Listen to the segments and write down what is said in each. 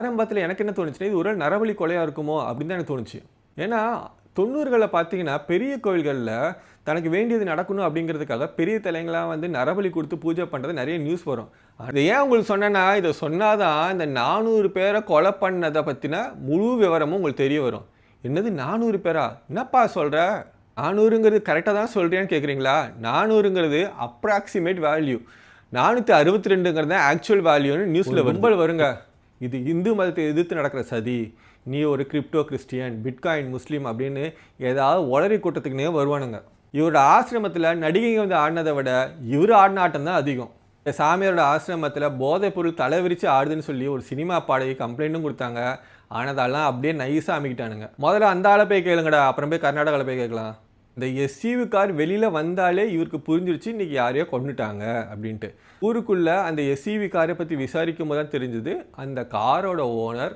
ஆரம்பத்தில் எனக்கு என்ன தோணுச்சுன்னா இது ஒரு நரபலி கொலையாக இருக்குமோ அப்படின்னு தான் எனக்கு தோணுச்சு. ஏன்னா தொண்ணூறுகளில் பார்த்தீங்கன்னா பெரிய கோயில்களில் தனக்கு வேண்டியது நடக்கணும் அப்படிங்கிறதுக்காக பெரிய தலைங்களாம் வந்து நரபலி கொடுத்து பூஜை பண்ணுறது நிறைய நியூஸ் வரும். அது ஏன் உங்களுக்கு சொன்னேன்னா இதை சொன்னாதான் இந்த நானூறு பேரை கொலை பண்ணதை பற்றின முழு விவரமும் உங்களுக்கு தெரிய வரும். என்னது நானூறு பேரா? என்னப்பா சொல்கிற நானூறுங்கிறது கரெக்டாக தான் சொல்கிறேன்னு கேட்குறீங்களா நானூறுங்கிறது அப்ராக்சிமேட் வேல்யூ நானூற்றி அறுபத்தி ரெண்டுங்கிறது தான் ஆக்சுவல் வேல்யூன்னு நியூஸில் ரொம்ப வருங்க. இது இந்து மதத்தை எதிர்த்து நடக்கிற சதி நீ ஒரு கிரிப்டோ கிறிஸ்டியன் பிட்காயின் முஸ்லீம் அப்படின்னு ஏதாவது உளறி கூட்டத்துக்குனே வருவானுங்க. இவரோட ஆசிரமத்தில் நடிகைங்க வந்து ஆடினதை விட இவர் ஆடின ஆட்டம் தான் அதிகம். இந்த சாமியாரோட ஆசிரமத்தில் போதைப் பொருள் தலைவிரித்து ஆடுதுன்னு சொல்லி ஒரு சினிமா பாடகி கம்ப்ளைண்ட்டும் கொடுத்தாங்க. ஆனால் அதெல்லாம் அப்படியே நைஸாக அமைக்கிட்டானுங்க. முதல்ல அந்த ஆளை போய் கேளுங்கடா அப்புறம் போய் கர்நாடகாவில் போய் கேட்கலாம். இந்த எஸ்யூவி கார் வெளியில் வந்தாலே இவருக்கு புரிஞ்சிருச்சு இன்றைக்கி யாரையோ கொண்டுட்டாங்க அப்படின்ட்டு. ஊருக்குள்ளே அந்த எஸ்யூவி காரை பற்றி விசாரிக்கும் போது தான் தெரிஞ்சுது அந்த காரோட ஓனர்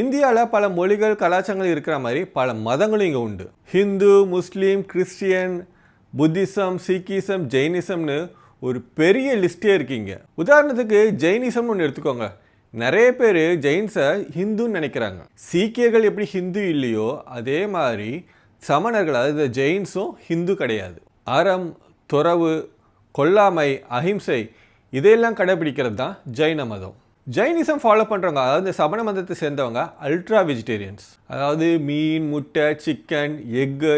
இந்தியாவில் பல மொழிகள் கலாச்சாரங்கள் இருக்கிற மாதிரி பல மதங்களும் இங்கே உண்டு. Hindu Muslim Christian Buddhism Sikhism ஜெயினிசம்னு ஒரு பெரிய லிஸ்டே இருக்கீங்க உதாரணத்துக்கு ஜெயினிசம்னு ஒன்று எடுத்துக்கோங்க. நிறைய பேர் ஜெயின்ஸை ஹிந்துன்னு நினைக்கிறாங்க. சீக்கியர்கள் எப்படி ஹிந்து இல்லையோ அதே மாதிரி சமணர்கள் அதாவது ஜெயின்ஸும் ஹிந்து கிடையாது. அறம் துறவு கொல்லாமை அஹிம்சை இதையெல்லாம் கடைபிடிக்கிறது தான் ஜெயின மதம். ஜெயினிசம் ஃபாலோ பண்ணுறவங்க அதாவது இந்த சமண மதத்தை சேர்ந்தவங்க அல்ட்ரா வெஜிடேரியன்ஸ் அதாவது மீன் முட்டை சிக்கன் எக்கு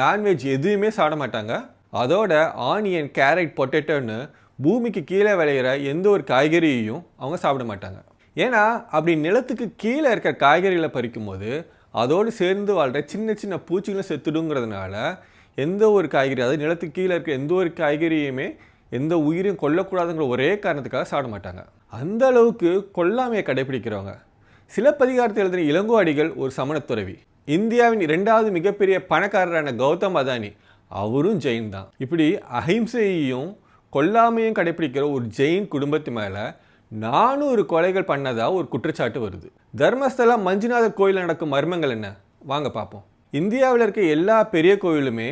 நான்வெஜ் எதுவுமே சாப்பிட மாட்டாங்க. அதோட ஆனியன் கேரட் பொட்டேட்டோன்னு பூமிக்கு கீழே விளையிற எந்த ஒரு காய்கறியையும் அவங்க சாப்பிட மாட்டாங்க. ஏன்னா அப்படி நிலத்துக்கு கீழே இருக்கிற காய்கறிகளை பறிக்கும் போது அதோடு சேர்ந்து வாழ்கிற சின்ன சின்ன பூச்சிகளும் செத்துடுங்கிறதுனால எந்த ஒரு காய்கறி அதாவது நிலத்துக்கு கீழே இருக்கிற எந்த ஒரு காய்கறியுமே எந்த உயிரையும் கொல்லக்கூடாதுங்கிற ஒரே காரணத்துக்காக சாப்பிட மாட்டாங்க. அந்த அளவுக்கு கொல்லாமையை கடைபிடிக்கிறவங்க சிலப்பதிகாரத்தில் எழுதின இளங்கோஅடிகள் ஒரு சமணத்துறவி. இந்தியாவின் இரண்டாவது மிகப்பெரிய பணக்காரரான கௌதம் அதானி அவரும் ஜெயின் தான். இப்படி அஹிம்சையையும் கொல்லாமையும் கடைபிடிக்கிற ஒரு ஜெயின் குடும்பத்து மேலே நானூறு கொலைகள் பண்ணதாக ஒரு குற்றச்சாட்டு வருது. தர்மஸ்தலம் மஞ்சுநாதர் கோயில் நடக்கும் மர்மங்கள் என்ன? வாங்க பார்ப்போம் இந்தியாவில் இருக்க எல்லா பெரிய கோயிலுமே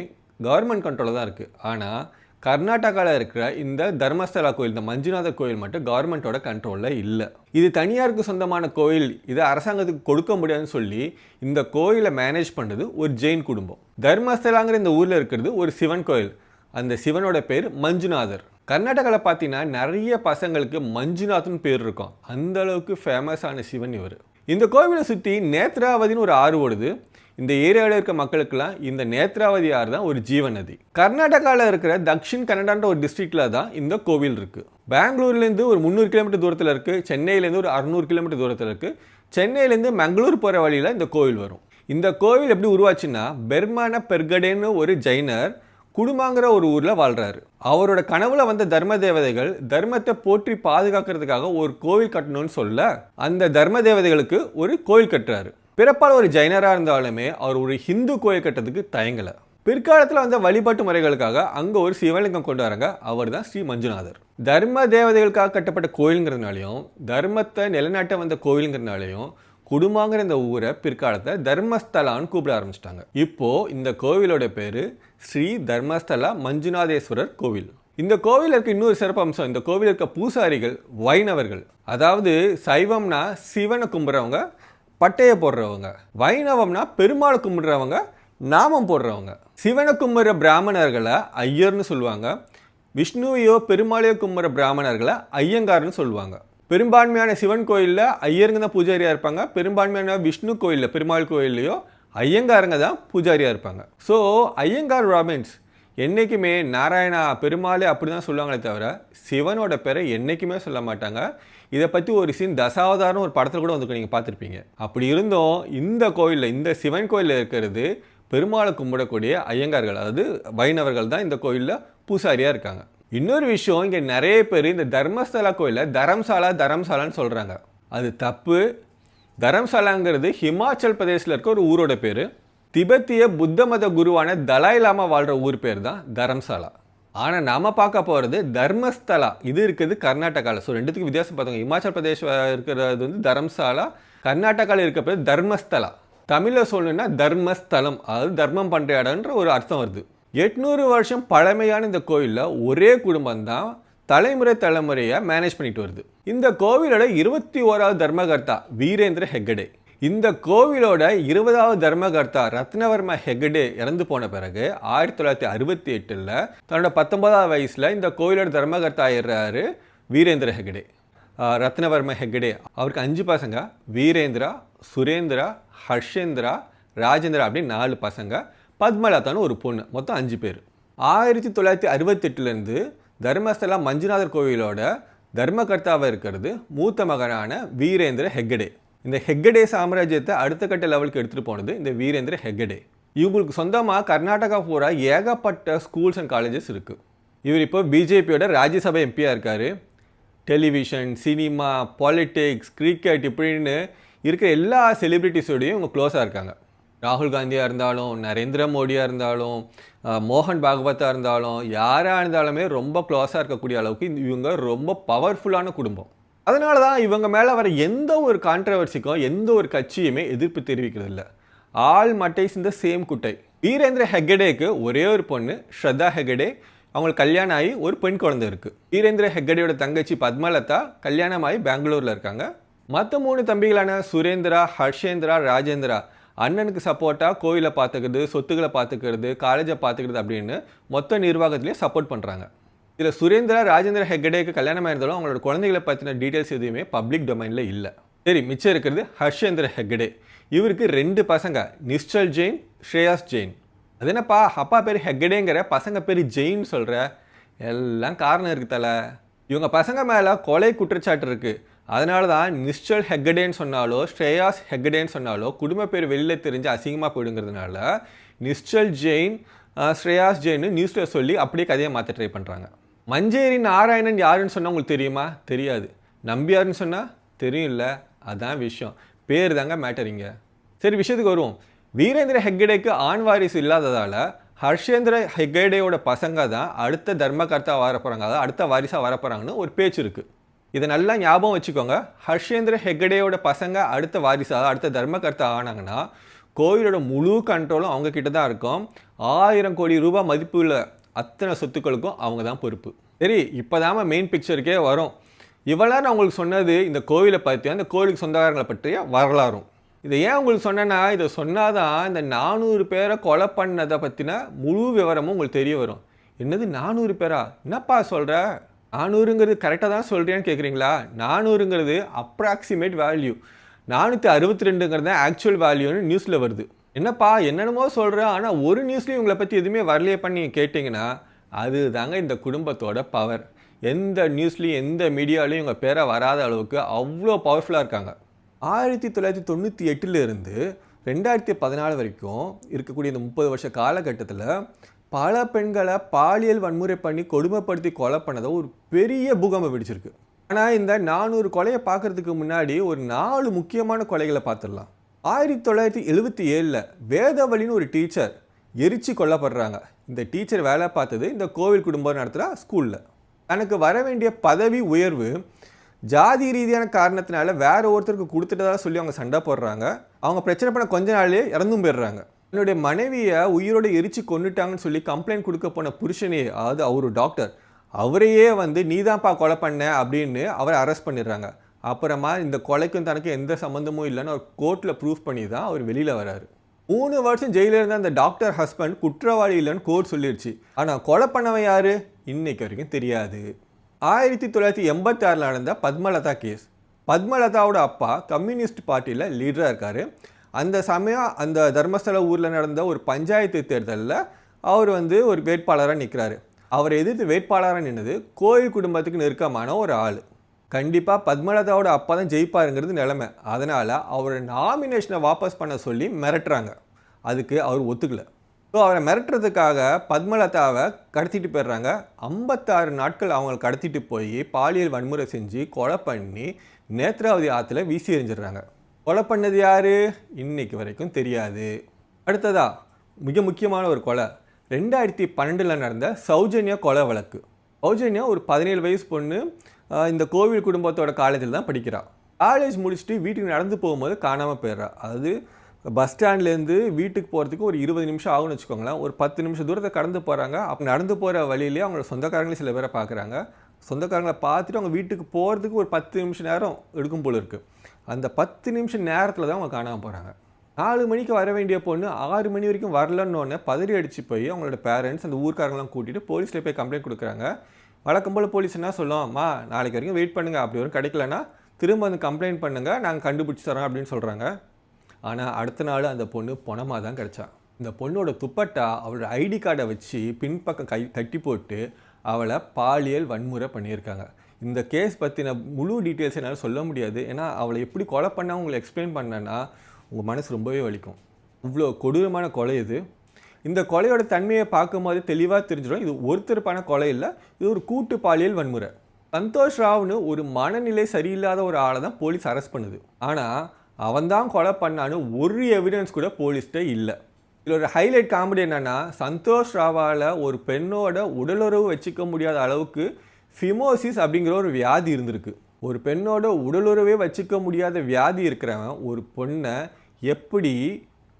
கவர்மெண்ட் கண்ட்ரோலில் தான் இருக்குது ஆனால் கர்நாடகாவில் இருக்கிற இந்த தர்மஸ்தலா கோயில் இந்த மஞ்சுநாதர் கோயில் மட்டும் கவர்மெண்ட்டோட கண்ட்ரோலில் இல்லை. இது தனியாருக்கு சொந்தமான கோயில். இதை அரசாங்கத்துக்கு கொடுக்க முடியாதுன்னு சொல்லி இந்த கோயிலை மேனேஜ் பண்ணுறது ஒரு ஜெயின் குடும்பம். தர்மஸ்தலாங்கிற இந்த ஊரில் இருக்கிறது ஒரு சிவன் கோயில். அந்த சிவனோட பேர் மஞ்சுநாதர். கர்நாடகாவில் பார்த்தீங்கன்னா நிறைய பசங்களுக்கு மஞ்சுநாத்னு பேர் இருக்கும். அந்த அளவுக்கு ஃபேமஸான சிவன் இவர். இந்த கோவிலை சுற்றி நேத்ராவதின்னு ஒரு ஆறு ஓடுது. இந்த ஏரியாவில் இருக்க மக்களுக்கெல்லாம் இந்த நேத்ராவதி ஆறு தான் ஒரு ஜீவ நதி. கர்நாடகாவில் இருக்கிற தக்ஷின் கன்னடான்ற ஒரு டிஸ்ட்ரிக்டில் தான் இந்த கோவில் இருக்குது பெங்களூர்லேருந்து ஒரு முந்நூறு கிலோமீட்டர் தூரத்தில் இருக்குது சென்னையிலேருந்து ஒரு அறுநூறு கிலோமீட்டர் தூரத்தில் இருக்குது சென்னையிலேருந்து மங்களூர் போகிற வழியில் இந்த கோவில் வரும். இந்த கோவில் எப்படி உருவாச்சுன்னா பெர்மான பெர்கடேன்னு ஒரு ஜைனர் குடுமாங்கிற ஒரு ஊரில் வாழ்கிறாரு அவரோட கனவுல வந்த தர்ம தேவதைகள் தர்மத்தை போற்றி பாதுகாக்கிறதுக்காக ஒரு கோவில் கட்டணும்னு சொல்ல அந்த தர்ம தேவதைகளுக்கு ஒரு கோவில் கட்டுறாரு. பிறப்பால் ஒரு ஜைனராக இருந்தாலுமே அவர் ஒரு ஹிந்து கோயில் கட்டத்துக்கு தயங்கலை. பிற்காலத்தில் வந்த வழிபாட்டு முறைகளுக்காக அங்கே ஒரு சிவலிங்கம் கொண்டு வராங்க. அவர் தான் ஸ்ரீ மஞ்சுநாதர். தர்ம தேவதைகளுக்காக கட்டப்பட்ட கோயிலுங்கிறதுனாலையும் தர்மத்தை நிலைநாட்ட வந்த கோயிலுங்கிறதுனாலையும் குடும்பங்கிற இந்த ஊரை பிற்காலத்தை தர்மஸ்தலான்னு கூப்பிட ஆரம்பிச்சிட்டாங்க. இப்போ இந்த கோவிலோட பேர் ஸ்ரீ தர்மஸ்தலா மஞ்சுநாதேஸ்வரர் கோவில். இந்த கோவில் இருக்க இன்னொரு சிறப்பு அம்சம் இந்த கோவில் இருக்க பூசாரிகள் வைணவர்கள். அதாவது சைவம்னா சிவனை கும்பிட்றவங்க பட்டையை போடுறவங்க வைணவம்னா பெருமாளை கும்பிடுறவங்க நாமம் போடுறவங்க. சிவனை கும்பிட்ற பிராமணர்களை ஐயர்னு சொல்லுவாங்க. விஷ்ணுவையோ பெருமாளையோ கும்பிட்ற பிராமணர்களை ஐயங்கார்னு சொல்லுவாங்க. பெரும்பான்மையான சிவன் கோயிலில் ஐயருங்க தான் பூஜாரியாக இருப்பாங்க. பெரும்பான்மையான விஷ்ணு கோயிலில் பெருமாள் கோயில்லையோ ஐயங்காரங்க தான் பூஜாரியாக இருப்பாங்க. ஸோ ஐயங்கார் ராபின்ஸ் என்றைக்குமே நாராயணா பெருமாளே அப்படி தான் சொல்லுவாங்களே தவிர சிவனோட பேரை என்றைக்குமே சொல்ல மாட்டாங்க. இதை பற்றி ஒரு சீன் தசாவதாரம் ஒரு படத்தில் கூட வந்து நீங்கள் பார்த்துருப்பீங்க. அப்படி இருந்தும் இந்த கோயிலில் இந்த சிவன் கோயிலில் இருக்கிறது பெருமாளை கும்பிடக்கூடிய ஐயங்கார்கள் அதாவது வைணவர்கள் தான் இந்த கோயிலில் பூசாரியாக இருக்காங்க. இன்னொரு விஷயம் இங்கே நிறைய பேர் இந்த தர்மஸ்தலா கோயிலில் தரம்சாலா தரம்சாலான்னு சொல்கிறாங்க அது தப்பு. தரம்சாலாங்கிறது ஹிமாச்சல் பிரதேசில் இருக்க ஒரு ஊரோட பேர். திபெத்திய புத்த மத குருவான தலாய் லாமா வாழ்கிற ஊர் பேர் தான் தரம்சாலா. ஆனால் நாம் பார்க்க போகிறது தர்மஸ்தலா. இது இருக்குது கர்நாடகாவில் ஸோ ரெண்டுத்துக்கு வித்தியாசம் பார்த்துங்க இமாச்சல் பிரதேஷ் இருக்கிறது வந்து தர்மசாலா. கர்நாடகாவில் இருக்கிறது தர்மஸ்தலா. தமிழில் சொல்லணுன்னா தர்மஸ்தலம். அதாவது தர்மம் பண்ணுற இடம்ன்ற ஒரு அர்த்தம் வருது. எட்நூறு வருஷம் பழமையான இந்த கோயிலில் ஒரே குடும்பம் தான் தலைமுறை தலைமுறையாக மேனேஜ் பண்ணிட்டு வருது. இந்த கோவிலோட இருபத்தி ஓராவது தர்மகர்த்தா வீரேந்திர ஹெக்கடே. இந்த கோவிலோட இருபதாவது தர்மகர்த்தா ரத்னவர்ம ஹெகடே இறந்து போன பிறகு ஆயிரத்தி தொள்ளாயிரத்தி அறுபத்தி எட்டில் தன்னோட பத்தொன்பதாவது வயசில் இந்த கோவிலோட தர்மகர்த்தா ஆயிடுறாரு வீரேந்திர ஹெகடே. ரத்னவர்ம ஹெகடே. அவருக்கு அஞ்சு பசங்க வீரேந்திரா சுரேந்திரா ஹர்ஷேந்திரா ராஜேந்திரா அப்படின்னு நாலு பசங்க பத்மலதான்னு ஒரு பொண்ணு மொத்தம் அஞ்சு பேர். ஆயிரத்தி தொள்ளாயிரத்தி அறுபத்தெட்டுலேருந்து தர்மஸ்தலா மஞ்சுநாதர் கோவிலோட தர்மகர்த்தாவாக இருக்கிறது மூத்த மகனான வீரேந்திர ஹெக்கடே இந்த ஹெக்கடே சாம்ராஜ்யத்தை அடுத்த கட்ட லெவலுக்கு எடுத்துகிட்டு போனது இந்த வீரேந்திர ஹெக்கடே. இவங்களுக்கு சொந்தமாக கர்நாடகா பூரா ஏகப்பட்ட ஸ்கூல்ஸ் அண்ட் காலேஜஸ் இருக்குது இவர் இப்போ பிஜேபியோட ராஜ்யசபா எம்பியாக இருக்கார். டெலிவிஷன் சினிமா பாலிடிக்ஸ் கிரிக்கெட் இப்படின்னு இருக்கிற எல்லா செலிபிரிட்டிஸோடையும் இவங்க க்ளோஸாக இருக்காங்க. ராகுல் காந்தியாக இருந்தாலும் நரேந்திர மோடியாக இருந்தாலும் மோகன் பாகவத்தாக இருந்தாலும் யாராக இருந்தாலுமே ரொம்ப க்ளோஸாக இருக்கக்கூடிய அளவுக்கு இவங்க ரொம்ப பவர்ஃபுல்லான குடும்பம். அதனால தான் இவங்க மேலே வர எந்த ஒரு கான்ட்ரவர்சிக்கும் எந்த ஒரு கட்சியுமே எதிர்ப்பு தெரிவிக்கிறது இல்லை ஆல் மட்டைஸ் இந்த சேம் குட்டை. வீரேந்திர ஹெக்கடேக்கு ஒரே ஒரு பொண்ணு ஸ்ரத்தா ஹெக்கடே. அவங்களுக்கு கல்யாணம் ஆகி ஒரு பெண் குழந்தை இருக்குது வீரேந்திர ஹெக்கடேயோட தங்கச்சி பத்மலதா கல்யாணம் ஆகி பெங்களூரில் இருக்காங்க. மற்ற மூணு தம்பிகளான சுரேந்திரா ஹர்ஷேந்திரா ராஜேந்திரா அண்ணனுக்கு சப்போர்ட்டாக கோயிலை பார்த்துக்கிறது சொத்துக்களை பார்த்துக்கிறது காலேஜை பார்த்துக்கிறது அப்படின்னு மொத்த நிர்வாகத்திலையும் சப்போர்ட் பண்ணுறாங்க இதில் சுரேந்திரா ராஜேந்திர ஹெக்கடேக்கு கல்யாணம் ஆயிருந்தாலும் அவங்களோட குழந்தைகளை பற்றின டீட்டெயில்ஸ் எதுவுமே பப்ளிக் டொமைனில் இல்லை. சரி மிச்சம் இருக்கிறது ஹர்ஷேந்திர ஹெக்கடே. இவருக்கு ரெண்டு பசங்க நிஸ்டல் ஜெயின் ஸ்ரேயாஸ் ஜெயின். அது என்னப்பா அப்பா பேர் ஹெக்கடேங்கிற பசங்க பேர் ஜெயின் சொல்கிற எல்லாம் காரணம் இருக்கு தலை. இவங்க பசங்க மேலே கொலை குற்றச்சாட்டு இருக்குது அதனால தான் நிஸ்டல் ஹெக்கடேன்னு சொன்னாலோ ஸ்ரேயாஸ் ஹெக்கடேன்னு சொன்னாலோ குடும்ப பேர் வெளியில் தெரிஞ்சு அசிங்கமாக போயிடுங்கிறதுனால நிஸ்டல் ஜெயின் ஸ்ரேயாஸ் ஜெயின்னு நியூஸில் சொல்லி அப்படியே கதையை மாற்ற ட்ரை பண்ணுறாங்க மஞ்சேரி நாராயணன் யாருன்னு சொன்னால் உங்களுக்கு தெரியுமா? தெரியாது. நம்பியாருன்னு சொன்னால் தெரியும் இல்லை அதான் விஷயம். பேர் தாங்க மேட்டரிங்க சரி விஷயத்துக்கு வருவோம். வீரேந்திர ஹெக்கடேக்கு ஆண் வாரிசு இல்லாததால் ஹர்ஷேந்திர ஹெக்கடேயோட பசங்க தான் அடுத்த தர்மகர்த்தா வரப்போகிறாங்க அதாவது அடுத்த வாரிசாக வரப்போகிறாங்கன்னு ஒரு பேச்சு இருக்குது இதை நல்லா ஞாபகம் வச்சுக்கோங்க. ஹர்ஷேந்திர ஹெக்கடேயோட பசங்க அடுத்த வாரிசாக அடுத்த தர்மகர்த்தா ஆனாங்கன்னா கோயிலோட முழு கண்ட்ரோலும் அவங்க கிட்ட தான் இருக்கும். ஆயிரம் கோடி ரூபாய் மதிப்புள்ள அத்தனை சொத்துக்களுக்கும் அவங்க தான் பொறுப்பு. சரி இப்போ மெயின் பிக்சருக்கே வரும். இவ்வளோ நான் உங்களுக்கு சொன்னது இந்த கோவிலை பற்றியும் அந்த கோவிலுக்கு சொந்தக்காரங்களை பற்றிய? வரலாறும். இதை ஏன் உங்களுக்கு சொன்னேன்னா இதை சொன்னால் தான் இந்த நானூறு பேரை கொலை பண்ணதை பற்றின முழு விவரமும் உங்களுக்கு தெரிய வரும். என்னது நானூறு பேரா? என்னப்பா சொல்கிற நானூறுங்கிறது கரெக்டாக தான் சொல்கிறேன்னு கேட்குறீங்களா நானூறுங்கிறது அப்ராக்சிமேட் வேல்யூ நானூற்றி அறுபத்தி ரெண்டுங்கிறது தான் ஆக்சுவல் வேல்யூன்னு நியூஸில் வருது. என்னப்பா என்னென்னமோ சொல்கிறேன் ஆனால் ஒரு நியூஸ்லேயும் உங்களை பற்றி எதுவுமே வரலையே பண்ணி கேட்டிங்கன்னா அது தாங்க இந்த குடும்பத்தோட பவர் எந்த நியூஸ்லேயும் எந்த மீடியாலையும் இவங்க பேரை வராத அளவுக்கு அவ்வளோ பவர்ஃபுல்லாக இருக்காங்க. ஆயிரத்தி தொள்ளாயிரத்தி தொண்ணூற்றி எட்டுலேருந்து ரெண்டாயிரத்தி பதினாலு வரைக்கும் இருக்கக்கூடிய இந்த முப்பது வருஷ காலகட்டத்தில் பல பெண்களை பாலியல் வன்முறை பண்ணி கொடுமைப்படுத்தி கொலை பண்ணதை ஒரு பெரிய பூகம்பம் வெடிச்சிருக்கு. ஆனால் இந்த நானூறு கொலையை பார்க்கறதுக்கு முன்னாடி ஒரு நாலு முக்கியமான கொலைகளை பார்த்துடலாம். ஆயிரத்தி தொள்ளாயிரத்தி எழுபத்தி ஏழில் வேதவழின்னு ஒரு டீச்சர் எரிச்சு கொல்லப்படுறாங்க. இந்த டீச்சர் வேலை பார்த்தது இந்த கோவில் குடும்பம் நடத்துகிற ஸ்கூலில். தனக்கு வர வேண்டிய பதவி உயர்வு ஜாதி ரீதியான காரணத்தினால வேற ஒருத்தருக்கு கொடுத்துட்டதா சொல்லி அவங்க சண்டை போடுறாங்க. அவங்க பிரச்சனை பண்ண கொஞ்ச நாளே இறந்தும் போயிடுறாங்க. என்னுடைய மனைவியை உயிரோடு எரிச்சு கொண்டுட்டாங்கன்னு சொல்லி கம்ப்ளைண்ட் கொடுக்க போன புருஷனே அதாவது அவர் டாக்டர் அவரையே வந்து நீதான்ப்பா கொலை பண்ண அப்படின்னு அவரை அரெஸ்ட் பண்ணிடுறாங்க. அப்புறமா இந்த கொலைக்கும் தனக்கு எந்த சம்மந்தமும் இல்லைன்னு அவர் கோர்ட்டில் ப்ரூஃப் பண்ணி தான் அவர் வெளியில் வராரு. மூணு வருஷம் ஜெயிலில் இருந்த அந்த டாக்டர் ஹஸ்பண்ட் குற்றவாளி இல்லைன்னு கோர்ட் சொல்லிடுச்சு ஆனால் கொலை பண்ணவன் யார்? இன்னைக்கு வரைக்கும் தெரியாது. ஆயிரத்தி தொள்ளாயிரத்தி எண்பத்தாறில் நடந்த பத்மலதா கேஸ் பத்மலதாவோட அப்பா கம்யூனிஸ்ட் பார்ட்டியில் லீடராக இருக்கார். அந்த சமயம் அந்த தர்மஸ்தல ஊரில் நடந்த ஒரு பஞ்சாயத்து தேர்தலில் அவர் வந்து ஒரு வேட்பாளராக நிற்கிறாரு அவர் எதிர்த்து வேட்பாளராக நின்னது கோயில் குடும்பத்துக்கு நெருக்கமான ஒரு ஆள். கண்டிப்பாக பத்மலதாவோட அப்பா தான் ஜெயிப்பாருங்கிறது நிலைமை. அதனால் அவரோட நாமினேஷனை வாபஸ் பண்ண சொல்லி மிரட்டுறாங்க. அதுக்கு அவர் ஒத்துக்கலை. ஸோ அவரை மிரட்டுறதுக்காக பத்மலதாவை கடத்திட்டு போயிடுறாங்க. ஐம்பத்தாறு நாட்கள் அவங்களை கடத்திட்டு போய் பாலியல் வன்முறை செஞ்சு கொலை பண்ணி நேத்ராவதி ஆற்றுல வீசி எறிஞ்சிடுறாங்க. கொலை பண்ணது யார்? இன்னைக்கு வரைக்கும் தெரியாது. அடுத்ததா மிக முக்கியமான ஒரு கொலை. ரெண்டாயிரத்தி பன்னெண்டில் நடந்த சௌஜன்யா கொலை வழக்கு. சௌஜன்யா ஒரு பதினேழு வயசு பொண்ணு இந்த கோவில் குடும்பத்தோட காலேஜில் தான் படிக்கிறான் காலேஜ் முடிச்சுட்டு வீட்டுக்கு நடந்து போகும்போது காணாமல் போயிடுறா. அதாவது பஸ் ஸ்டாண்ட்லேருந்து வீட்டுக்கு போகிறதுக்கு ஒரு இருபது நிமிஷம் ஆகும்னு வச்சுக்கோங்களேன். ஒரு பத்து நிமிஷம் தூரத்தை கடந்து போகிறாங்க அப்போ நடந்து போகிற வழியிலே அவங்களோட சொந்தக்காரங்களே சில பேரை பார்க்குறாங்க. சொந்தக்காரங்களை பார்த்துட்டு அவங்க வீட்டுக்கு போகிறதுக்கு ஒரு பத்து நிமிஷம் நேரம் எடுக்கும் போல இருக்குது அந்த பத்து நிமிஷம் நேரத்தில் தான் அவங்க காணாமல் போகிறாங்க நாலு மணிக்கு வர வேண்டிய பொண்ணு ஆறு மணி வரைக்கும் வரலன்னொன்னே பதறி அடித்து போய் அவங்களோட பேரண்ட்ஸ் அந்த ஊர்க்காரங்களாம் கூட்டிகிட்டு போலீஸில் போய் கம்ப்ளைண்ட் கொடுக்குறாங்க. வழக்கம் போல் போலீஸ் என்ன சொல்லுவோம்மா நாளைக்கு வரைக்கும் வெயிட் பண்ணுங்க அப்படி வரும் கிடைக்கலனா திரும்ப வந்து கம்ப்ளைண்ட் பண்ணுங்கள் நாங்கள் கண்டுபிடிச்சி தரோம் அப்படின்னு சொல்கிறாங்க ஆனால் அடுத்த நாள் அந்த பொண்ணு பணமாக தான் கிடைச்சா. இந்த பொண்ணோட துப்பட்டா அவளோட ஐடி கார்டை வச்சு பின்பக்கம் கை கட்டி போட்டு அவளை பாலியல் வன்முறை பண்ணியிருக்காங்க. இந்த கேஸ் பற்றின முழு டீட்டெயில்ஸ் என்னால் சொல்ல முடியாது. ஏன்னா அவளை எப்படி கொலை பண்ணா உங்களை எக்ஸ்பிளைன் பண்ணேன்னா உங்கள் மனசு ரொம்பவே வலிக்கும். இவ்வளோ கொடூரமான கொலை இது. இந்த கொலையோட தன்மையை பார்க்கும்போது தெளிவாக தெரிஞ்சிடும். இது ஒருத்தருப்பான கொலை இல்லை இது ஒரு கூட்டு பாலியல் வன்முறை. சந்தோஷ் ராவ்னு ஒரு மனநிலை சரியில்லாத ஒரு ஆளை தான் போலீஸ் அரெஸ்ட் பண்ணுது. ஆனால் அவன் தான் கொலை பண்ணான்னு ஒரு எவிடன்ஸ் கூட போலீஸ்கிட்ட இல்லை. இதில் ஒரு ஹைலைட் காமெடி என்னன்னா சந்தோஷ் ராவால் ஒரு பெண்ணோட உடலுறவு வச்சுக்க முடியாத அளவுக்கு ஃபிமோசிஸ் அப்படிங்கிற ஒரு வியாதி இருந்திருக்கு. ஒரு பெண்ணோட உடலுறவே வச்சுக்க முடியாத வியாதி இருக்கிறவன் ஒரு பொண்ணை எப்படி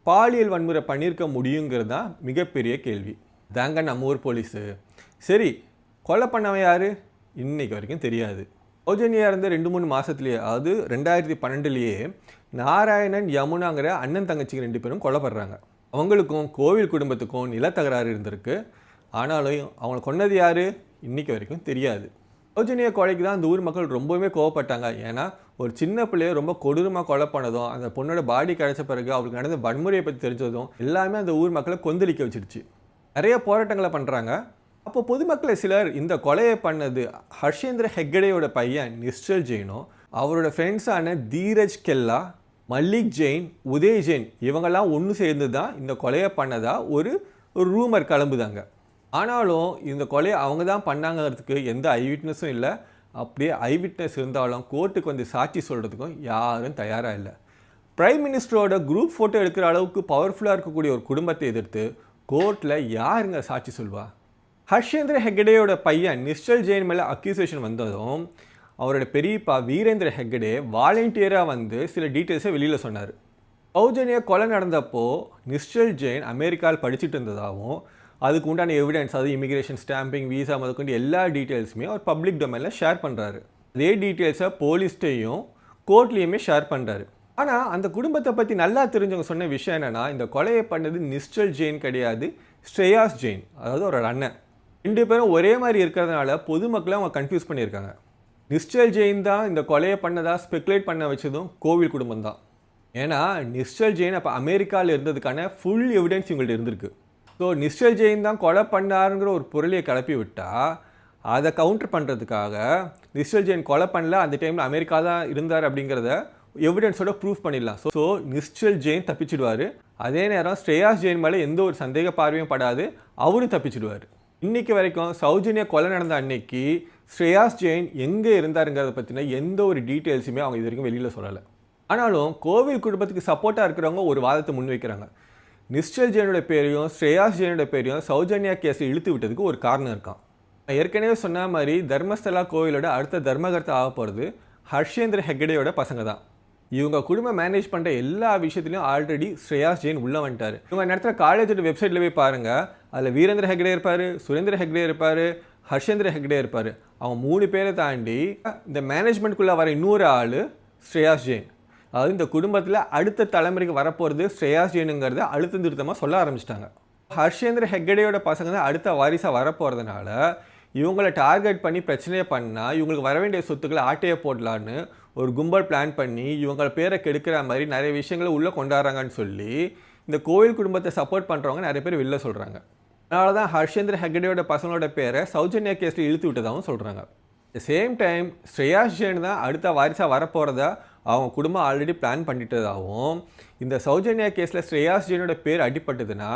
பாலியல் வன்முறை பண்ணியிருக்க முடியுங்கிறது தான் மிகப்பெரிய கேள்வி. தாங்க நம்ம ஊர் போலீஸு. சரி கொலை பண்ணவன் யார்? இன்னைக்கு வரைக்கும் தெரியாது. சௌஜன்யா இருந்த ரெண்டு மூணு மாதத்துலேயே அதாவது ரெண்டாயிரத்தி பன்னெண்டுலேயே நாராயணன் யமுனாங்கிற அண்ணன் தங்கச்சிங்க ரெண்டு பேரும் கொல்லப்படுறாங்க அவங்களுக்கும் கோவில் குடும்பத்துக்கும் நிலத்தகராறு இருந்திருக்கு. ஆனாலும் அவங்களை கொன்னது யார்? இன்றைக்கி வரைக்கும் தெரியாது. சௌஜன்யா கொலைக்கு தான் அந்த ஊர் மக்கள் ரொம்பவுமே கோவப்பட்டாங்க. ஏன்னா ஒரு சின்ன பிள்ளைய ரொம்ப கொடூரமாக கொலை பண்ணதும் அந்த பொண்ணோட பாடி கிடைச்ச பிறகு அவளுக்கு நடந்த வன்முறையை பற்றி தெரிஞ்சதும் எல்லாமே அந்த ஊர் மக்களை கொந்தளிக்க வச்சிருச்சு நிறைய போராட்டங்களை பண்ணுறாங்க அப்போ பொதுமக்களை சிலர் இந்த கொலையை பண்ணது ஹர்ஷேந்திர ஹெக்கடேயோட பையன் நிஸ்டல் ஜெயினும் அவரோட ஃப்ரெண்ட்ஸான தீரஜ் கெல்லா மல்லிக் ஜெயின் உதய் ஜெயின் இவங்கெல்லாம் ஒன்று சேர்ந்து தான் இந்த கொலையை பண்ணதா ஒரு ஒரு ரூமர் கிளம்புதாங்க ஆனாலும் இந்த கொலையை அவங்க தான் பண்ணாங்கிறதுக்கு எந்த ஐ இல்லை. அப்படியே ஐ விட்னஸ் இருந்தாலும் கோர்ட்டுக்கு வந்து சாட்சி சொல்கிறதுக்கும் யாரும் தயாராக இல்லை. பிரைம் மினிஸ்டரோட குரூப் ஃபோட்டோ எடுக்கிற அளவுக்கு பவர்ஃபுல்லாக இருக்கக்கூடிய ஒரு குடும்பத்தை எதிர்த்து கோர்ட்டில் யாருங்க சாட்சி சொல்வா? ஹர்ஷேந்திர ஹெக்கடேயோட பையன் நிஷ்டல் ஜெயின் மேலே அக்யூசேஷன் வந்ததும் அவரோட பெரியப்பா வீரேந்திர ஹெக்கடே வாலண்டியராக வந்து சில டீட்டெயில்ஸை வெளியில் சொன்னார். சௌஜன்யா கொலை நடந்தப்போ நிஷ்டல் ஜெயின் அமெரிக்காவில் படிச்சுட்டு இருந்ததாகவும் அதுக்கு உண்டான எவிடன்ஸ் அது இமிகிரேஷன் ஸ்டாம்பிங் வீசா முதற்கொண்டு எல்லா டீட்டெயில்ஸுமே அவர் பப்ளிக் டொமைனில் ஷேர் பண்ணுறாரு அதே டீட்டெயில்ஸை போலீஸ்டையும் கோர்ட்லேயுமே ஷேர் பண்ணுறாரு ஆனால் அந்த குடும்பத்தை பற்றி நல்லா தெரிஞ்சவங்க சொன்ன விஷயம் என்னென்னா இந்த கொலையை பண்ணது நிஸ்டல் ஜெயின் கிடையாது ஸ்ரேயாஸ் ஜெயின் அதாவது ஒரு அண்ணன். ரெண்டு பேரும் ஒரே மாதிரி இருக்கிறதுனால பொதுமக்களை அவங்க கன்ஃபியூஸ் பண்ணியிருக்காங்க. நிஸ்டல் ஜெயின் தான் இந்த கொலையை பண்ணதாக ஸ்பெக்குலேட் பண்ண வச்சதும் கோவில் குடும்பம் தான் ஏன்னா நிஸ்டல் ஜெயின் அப்போ அமெரிக்காவில் இருந்ததுக்கான ஃபுல் எவிடன்ஸ் இவங்கள்ட்ட இருந்திருக்கு. ஸோ நிஸ்டல் ஜெயின் தான் கொலை பண்ணாருங்கிற ஒரு பொருளையை கிளப்பி விட்டால் அதை கவுண்டர் பண்ணுறதுக்காக நிஸ்டல் ஜெயின் கொலை பண்ணல அந்த டைமில் அமெரிக்கா தான் இருந்தார் அப்படிங்கிறத எவிடன்ஸோட ப்ரூஃப் பண்ணிடலாம். ஸோ ஸோ நிஸ்டல் ஜெயின் தப்பிச்சிடுவார். அதே நேரம் ஸ்ரேயாஸ் ஜெயின் மேலே எந்த ஒரு சந்தேக பார்வையும் படாது அவரும் தப்பிச்சிடுவார். இன்றைக்கி வரைக்கும் சௌஜன்யா கொலை நடந்த அன்னைக்கு ஸ்ரேயாஸ் ஜெயின் எங்கே இருந்தாருங்கிறத பற்றின எந்த ஒரு டீட்டெயில்ஸுமே அவங்க இது வரைக்கும் வெளியில் சொல்லலை. ஆனாலும் கோவில் குடும்பத்துக்கு சப்போர்ட்டாக இருக்கிறவங்க ஒரு வாதத்தை முன்வைக்கிறாங்க. நிஷ்டல் ஜெயினோட பேரையும் ஸ்ரேயாஸ் ஜெயினோட பேரையும் சௌஜன்யா கேஸை இழுத்து விட்டதுக்கு ஒரு காரணம் இருக்கான் நான் ஏற்கனவே சொன்ன மாதிரி தர்மஸ்தலா கோவிலோட அடுத்த தர்மகர்த்தா ஆக போகிறது ஹர்ஷேந்திர ஹெக்கடேயோட பசங்க தான். இவங்க குடும்பம் மேனேஜ் பண்ணுற எல்லா விஷயத்துலையும் ஆல்ரெடி ஸ்ரேயாஸ் ஜெயின் உள்ள வந்துட்டார். இவங்க நடத்துகிற காலேஜோட வெப்சைட்டில் போய் பாருங்கள் அதில் வீரேந்திர ஹெக்டே இருப்பார் சுரேந்திர ஹெக்டே இருப்பார் ஹர்ஷேந்திர ஹெக்டே இருப்பார். அவங்க மூணு பேரை தாண்டி இந்த மேனேஜ்மெண்ட்குள்ளே வர இன்னொரு ஆள் ஸ்ரேயாஸ் ஜெயின். அதாவது இந்த குடும்பத்தில் அடுத்த தலைமுறைக்கு வரப்போகிறது ஸ்ரேயாஸ் ஜெயினுங்கிறத அழுத்தம் திருத்தமாக சொல்ல ஆரம்பிச்சிட்டாங்க. ஹர்ஷேந்திர ஹெக்கடேயோட பசங்க தான் அடுத்த வாரிசாக வரப்போகிறதுனால இவங்களை டார்கெட் பண்ணி பிரச்சனையை பண்ணால் இவங்களுக்கு வர வேண்டிய சொத்துக்களை ஆட்டையை போடலான்னு ஒரு கும்பல் பிளான் பண்ணி இவங்க பேரை கெடுக்கிற மாதிரி நிறைய விஷயங்களை உள்ளே கொண்டாடுறாங்கன்னு சொல்லி இந்த கோவில் குடும்பத்தை சப்போர்ட் பண்ணுறவங்க நிறைய பேர் வெளில சொல்கிறாங்க அதனால தான் ஹர்ஷேந்திர ஹெக்கடேயோட பசங்களோட பேரை சௌஜன்யா கேஸில் இழுத்து விட்டதாகவும் சொல்கிறாங்க சேம் டைம் ஸ்ரேயாஸ் ஜெயின் தான் அடுத்த வாரிசாக வரப்போகிறதா அவங்க குடும்பம் ஆல்ரெடி பிளான் பண்ணிட்டதாகவும் இந்த சௌஜன்யா கேஸில் ஸ்ரேயாஸ் ஜெயினோட பேர் அடிப்பட்டதுன்னா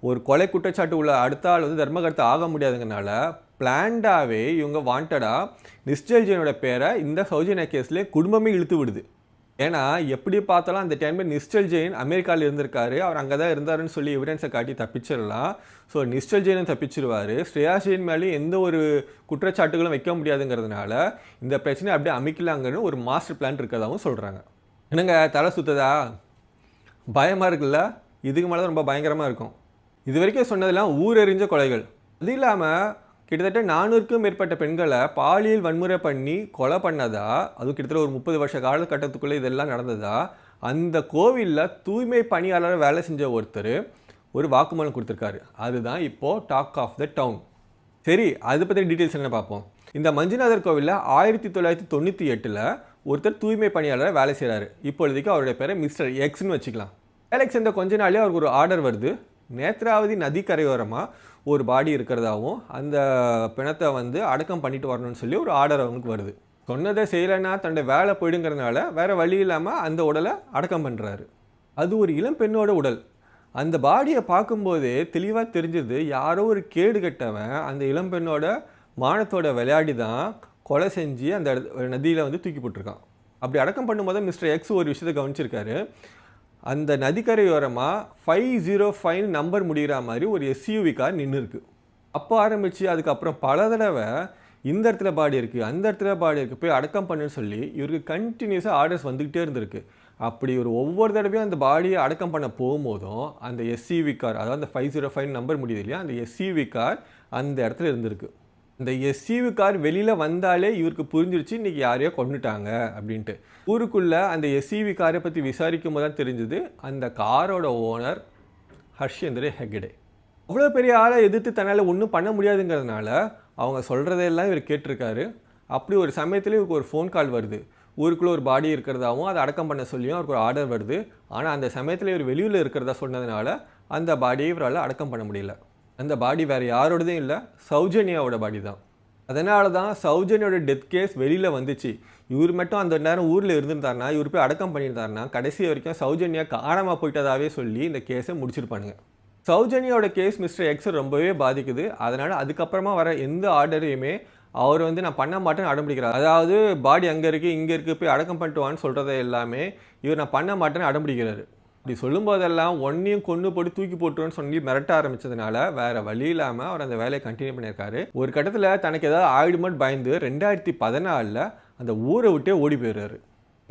ஒரு கொலை குற்றச்சாட்டு உள்ள அடுத்த ஆள் வந்து தர்மகர்த்தா ஆக முடியாதுங்கனால பிளான்டாகவே இவங்க வாண்டடாக நிஸ்டல் ஜெயினோட பேரை இந்த சௌஜன்யா கேஸில் குடும்பமே இழுத்து விடுது. ஏன்னா எப்படி பார்த்தாலும் அந்த டைமில் நிஸ்டல் ஜெயின் அமெரிக்காவில் இருந்திருக்காரு. அவர் அங்கே தான் இருந்தாருன்னு சொல்லி எவிடன்ஸை காட்டி தப்பிச்சிடலாம். ஸோ நிஸ்டல் ஜெயினும் தப்பிச்சிருவார். ஸ்ரேயா ஜெயின் மேலேயும் எந்த ஒரு குற்றச்சாட்டுகளும் வைக்க முடியாதுங்கிறதுனால இந்த பிரச்சனை அப்படியே அமைக்கலாங்கன்னு ஒரு மாஸ்டர் பிளான் இருக்கிறதாவும் சொல்கிறாங்க என்னங்க தலை சுத்ததா? பயமாக இருக்குல்ல? இதுக்கு மேலே ரொம்ப பயங்கரமாக இருக்கும். இது வரைக்கும் சொன்னதெல்லாம் ஊரெறிஞ்ச கொலைகள். அது இல்லாமல் கிட்டத்தட்ட நானூறுக்கும் மேற்பட்ட பெண்களை பாலியல் வன்முறை பண்ணி கொலை பண்ணதா? அதுவும் கிட்டத்தட்ட ஒரு முப்பது வருஷ காலகட்டத்துக்குள்ளே இதெல்லாம் நடந்ததா? அந்த கோவிலில் தூய்மை பணியாளர் வேலை செஞ்ச ஒருத்தர் ஒரு வாக்குமூலம் கொடுத்துருக்காரு. அதுதான் இப்போது டாக் ஆஃப் த டவுன் சரி அதை பற்றி டீட்டெயில்ஸ் என்ன பார்ப்போம். இந்த மஞ்சுநாதர் கோவிலில் ஆயிரத்தி தொள்ளாயிரத்தி தொண்ணூற்றி எட்டில் ஒருத்தர் தூய்மை பணியாளராக வேலை செய்கிறாரு இப்பொழுதுக்கு அவருடைய பேரை மிஸ்டர் எக்ஸ்னு வச்சுக்கலாம். வேலைக்கு சேர்ந்த கொஞ்ச நாளே அவருக்கு ஒரு ஆர்டர் வருது. நேத்ராவதி நதி கரையோரமாக ஒரு பாடி இருக்கிறதாவும் அந்த பிணத்தை வந்து அடக்கம் பண்ணிட்டு வரணும்னு சொல்லி ஒரு ஆர்டர் அவனுக்கு வருது. சொன்னதை செய்யலைன்னா தன்னோட வேலை போயிடுங்கிறதுனால வேறு வழி இல்லாமல் அந்த உடலை அடக்கம் பண்ணுறாரு அது ஒரு இளம் பெண்ணோட உடல். அந்த பாடியை பார்க்கும்போதே தெளிவாக தெரிஞ்சது யாரோ ஒரு கேடு கெட்டவன் அந்த இளம் பெண்ணோட மானத்தோட விளையாடி தான் கொலை செஞ்சு அந்த நதியில் வந்து தூக்கி போட்டிருக்கான். அப்படி அடக்கம் பண்ணும்போது மிஸ்டர் எக்ஸ் ஒரு விஷயத்தை கவனிச்சிருக்காரு. அந்த நதிக்கரையோரமாக ஃபைவ் ஜீரோ ஃபைவ் நம்பர் முடிகிற மாதிரி ஒரு எஸ்யூவி கார் நின்றுருக்கு அப்போ ஆரம்பித்து அதுக்கப்புறம் பல தடவை இந்த இடத்துல பாடி இருக்குது அந்த இடத்துல பாடி இருக்குது போய் அடக்கம் பண்ணுன்னு சொல்லி இவருக்கு கண்டினியூஸாக ஆர்டர்ஸ் வந்துக்கிட்டே இருந்திருக்கு. அப்படி ஒரு ஒவ்வொரு தடவையும் அந்த பாடியை அடக்கம் பண்ண போகும்போதும் அந்த எஸ்சிவி கார் அதாவது அந்த ஃபைவ் ஜீரோ ஃபைவ் நம்பர் முடியுது இல்லையா அந்த எஸ்சிவி கார் அந்த இடத்துல இருந்திருக்கு. இந்த எஸ்யூவி கார் வெளியில் வந்தாலே இவருக்கு புரிஞ்சிருச்சு இன்றைக்கி யாரையோ கொண்டுட்டாங்க அப்படின்ட்டு. ஊருக்குள்ளே அந்த எஸ்சிவி காரை பற்றி விசாரிக்கும் போது தான் தெரிஞ்சது அந்த காரோட ஓனர் ஹர்ஷேந்திர ஹெகடே. அவ்வளோ பெரிய ஆளை எதிர்த்து தன்னால் ஒன்றும் பண்ண முடியாதுங்கிறதுனால அவங்க சொல்கிறதையெல்லாம் இவர் கேட்டிருக்காரு. அப்படி ஒரு சமயத்தில் இவருக்கு ஒரு ஃபோன் கால் வருது. ஊருக்குள்ளே ஒரு பாடி இருக்கிறதாவும் அதை அடக்கம் பண்ண சொல்லியும் அவருக்கு ஒரு ஆர்டர் வருது. ஆனால் அந்த சமயத்தில் இவர் வெளியூரில் இருக்கிறதா சொன்னதுனால அந்த பாடியை இவரால் அடக்கம் பண்ண முடியல. அந்த பாடி வேறு யாரோடதும் இல்லை சௌஜன்யாவோட பாடி தான். அதனால தான் சௌஜன்யோட டெத் கேஸ் வெளியில் வந்துச்சு. இவர் மட்டும் அந்த நேரம் ஊரில் இருந்திருந்தாருனா இவர் போய் அடக்கம் பண்ணியிருந்தாருனா கடைசி வரைக்கும் சௌஜன்யா காரணமாக போயிட்டதாவே சொல்லி இந்த கேஸை முடிச்சிருப்பானுங்க. சௌஜன்யாவோட கேஸ் மிஸ்டர் எக்ஸ் ரொம்பவே பாதிக்குது. அதனால் அதுக்கப்புறமா வர எந்த ஆர்டரையுமே அவர் வந்து நான் பண்ண மாட்டேன்னு அடம்பிடிக்கிறார் அதாவது பாடி அங்கே இருக்குது இங்கே இருக்குது போய் அடக்கம் பண்ணிட்டு வான்னு சொல்கிறத எல்லாமே இவர் நான் பண்ண மாட்டேன்னு அடம்பிடிக்கிறாரு இப்படி சொல்லும்போதெல்லாம் ஒன்றையும் கொண்டு போட்டு தூக்கி போட்டுருன்னு சொல்லி மிரட்ட ஆரம்பிச்சதுனால வேற வழி இல்லாமல் அவர் அந்த வேலையை கண்டினியூ பண்ணியிருக்காரு. ஒரு கட்டத்தில் தனக்கு ஏதாவது ஆயிடுமோட் பயந்து ரெண்டாயிரத்தி பதினாலில் அந்த ஊரை விட்டே ஓடி போயிடுறாரு.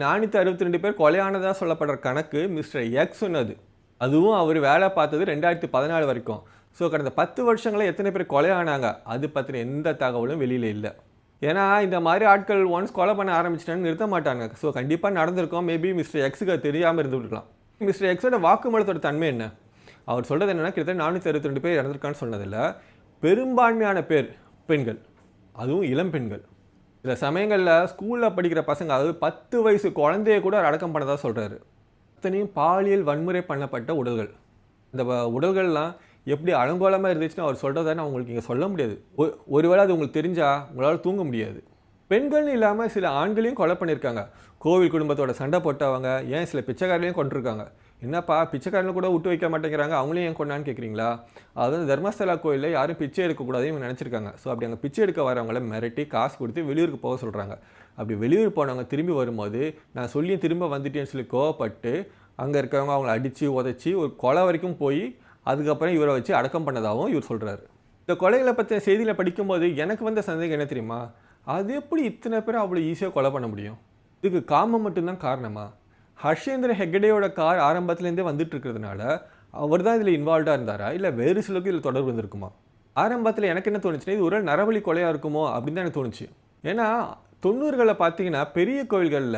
நானூற்றி அறுபத்தி ரெண்டு பேர் கொலையானதாக சொல்லப்படுற கணக்கு மிஸ்டர் எக்ஸ் சொன்னது. அதுவும் அவர் வேலை பார்த்தது ரெண்டாயிரத்தி பதினாலு வரைக்கும். ஸோ கடந்த பத்து வருஷங்களில் எத்தனை பேர் கொலை ஆனாங்க அது பற்றின எந்த தகவலும் வெளியில் இல்லை. ஏன்னா இந்த மாதிரி ஆட்கள் ஒன்ஸ் கொலை பண்ண ஆரம்பிச்சிட்டான்னு நிறுத்த மாட்டாங்க. ஸோ கண்டிப்பாக நடந்திருக்கும். மேபி மிஸ்டர் எக்ஸுக்கு தெரியாமல் இருந்துருக்கலாம். மிஸ்டர் எக்ஸோட வாக்குமூலத்தோட தன்மை என்ன? அவர் சொல்கிறது என்னென்னா கிட்டத்தட்ட நானூற்றி அறுபத்தி ரெண்டு பேர் இறந்துருக்கான்னு சொன்னதில் பெரும்பான்மையான பேர் பெண்கள். அதுவும் இளம் பெண்கள். சில சமயங்களில் ஸ்கூலில் படிக்கிற பசங்க அதாவது பத்து வயசு குழந்தைய கூட அவர் அடக்கம் பண்ணதாக சொல்கிறாரு அத்தனையும் பாலியல் வன்முறை பண்ணப்பட்ட உடல்கள். இந்த உடல்கள்லாம் எப்படி அலங்கோலமாக இருந்துச்சுன்னு அவர் சொல்கிறத நான் உங்களுக்கு இங்கே சொல்ல முடியாது. ஒ- ஒருவேளை அது உங்களுக்கு தெரிஞ்சால் உங்களால் தூங்க முடியாது. பெண்கள்னு இல்லாமல் சில ஆண்களையும் கொலை பண்ணியிருக்காங்க கோவில் குடும்பத்தோட சண்டை போட்டவங்க ஏன் சில பிச்சைக்காரர்களையும் கொண்டிருக்காங்க என்னப்பா பிச்சைக்காரனை கூட விட்டு வைக்க மாட்டேங்கிறாங்க. அவங்களையும் ஏன் கொண்டான்னு கேட்குறீங்களா அதாவது தர்மஸ்தலா கோயிலில் யாரும் பிச்சை எடுக்கக்கூடாதுன்னு இவங்க நினச்சிருக்காங்க. ஸோ அப்படி அங்கே பிச்சை எடுக்க வரவங்கள மிரட்டி காசு கொடுத்து வெளியூருக்கு போக சொல்கிறாங்க அப்படி வெளியூர் போனவங்க திரும்பி வரும்போது நான் சொல்லியும் திரும்ப வந்துட்டேன்னு சொல்லி கோவப்பட்டு அங்கே இருக்கிறவங்க அவங்கள அடித்து உதைச்சி ஒரு கொலை வரைக்கும் போய் அதுக்கப்புறம் இவரை வச்சு அடக்கம் பண்ணதாகவும் இவர் சொல்கிறாரு இந்த கொலைகளை பற்றிய செய்தியில் படிக்கும்போது எனக்கு வந்த சந்தேகம் என்ன தெரியுமா? அது எப்படி இத்தனை பேர் அவ்வளோ ஈஸியாக கொலை பண்ண முடியும்? இதுக்கு காமம் மட்டும்தான் காரணமா? ஹர்ஷேந்திர ஹெகடேயோட கார் ஆரம்பத்துலேருந்தே வந்துட்டு இருக்கிறதுனால அவர் தான் இதில் இன்வால்வ்டாக இருந்தாரா? இல்லை வேறு சிலருக்கு இதில் தொடர்பு இருந்திருக்குமா? ஆரம்பத்தில் எனக்கு என்ன தோணுச்சுன்னா இது ஒரு நரபலி கொலையாக இருக்குமோ அப்படின்னு தான் எனக்கு தோணுச்சு. ஏன்னா தொண்ணூறுகளில் பார்த்தீங்கன்னா பெரிய கோயில்களில்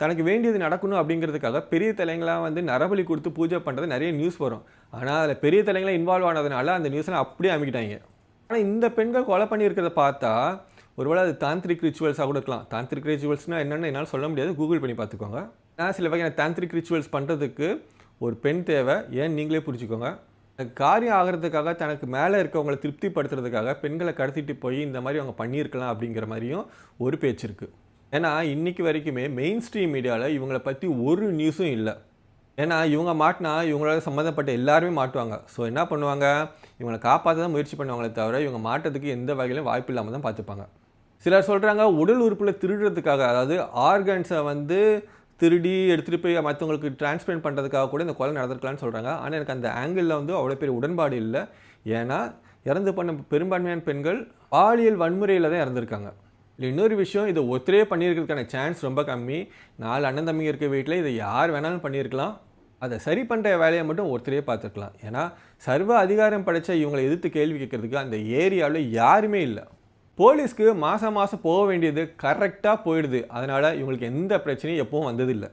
தனக்கு வேண்டியது நடக்கணும் அப்படிங்கிறதுக்காக பெரிய தலைங்களாம் வந்து நரபலி கொடுத்து பூஜை பண்ணுறது நிறைய நியூஸ் வரும். ஆனால் அதில் பெரிய தலைங்களாம் இன்வால்வ் ஆனதுனால அந்த நியூஸ்லாம் அப்படியே அமைக்கிட்டாங்க. ஆனால் இந்த பெண்கள் கொலை பண்ணியிருக்கிறத பார்த்தா ஒருவேளை அது தாந்திரிக் ரிச்சுவல்ஸாக கூட இருக்கலாம். தாந்திரிக் ரிச்சுவல்ஸ்னால் என்னென்னு என்னால் சொல்ல முடியாது. கூகுள் பண்ணி பார்த்துக்கோங்க. நான் சில வகையான தாந்திரிக் ரிச்சுவல்ஸ் பண்ணுறதுக்கு ஒரு பெண் தேவை. ஏன்? நீங்களே புரிஞ்சுக்கோங்க. காரியம் ஆகிறதுக்காக தனக்கு மேலே இருக்கவங்களை திருப்திப்படுத்துறதுக்காக பெண்களை கடத்திட்டு போய் இந்த மாதிரி அவங்க பண்ணியிருக்கலாம் அப்படிங்கிற மாதிரியும் ஒரு பேச்சு இருக்குது ஏன்னா இன்னைக்கு வரைக்குமே மெயின் ஸ்ட்ரீம் மீடியாவில் இவங்களை பற்றி ஒரு நியூஸும் இல்லை. ஏன்னா இவங்க மாட்டினா இவங்களால சம்மந்தப்பட்ட எல்லாருமே மாட்டுவாங்க. ஸோ என்ன பண்ணுவாங்க? இவங்களை காப்பாற்ற தான் முயற்சி பண்ணுவாங்களே தவிர இவங்க மாட்டதுக்கு எந்த வகையிலும் வாய்ப்பு இல்லாமல் தான் பார்த்துப்பாங்க. சிலர் சொல்கிறாங்க உடல் உறுப்பில் திருடுறதுக்காக அதாவது ஆர்கன்ஸை வந்து திருடி எடுத்துகிட்டு போய் மற்றவங்களுக்கு டிரான்ஸ்பிளண்ட் பண்ணுறதுக்காக கூட இந்த கொலை நடந்திருக்கலாம்னு சொல்கிறாங்க ஆனால் எனக்கு அந்த ஆங்கிளில் வந்து அவ்வளோ பெரிய உடன்பாடு இல்லை. ஏன்னா இறந்து பண்ண பெரும்பான்மையான பெண்கள் பாலியல் வன்முறையில் தான் இறந்துருக்காங்க. இல்லை இன்னொரு விஷயம் இதை ஒருத்தரே பண்ணியிருக்கிறதுக்கான சான்ஸ் ரொம்ப கம்மி. நாலு அண்ணன் தம்பிங்க இருக்க வீட்டில் இதை யார் வேணாலும் பண்ணியிருக்கலாம். அதை சரி பண்ணுற வேலையை மட்டும் ஒருத்தரே பார்த்துருக்கலாம். ஏன்னா சர்வ அதிகாரம் படைத்த இவங்களை எதிர்த்து கேள்வி கேட்கறதுக்கு அந்த ஏரியாவில் யாருமே இல்லை. போலீஸ்க்கு மாதம் மாதம் போக வேண்டியது கரெக்டாக போயிடுது. அதனால் இவங்களுக்கு எந்த பிரச்சனையும் எப்பவும் வந்ததில்லை.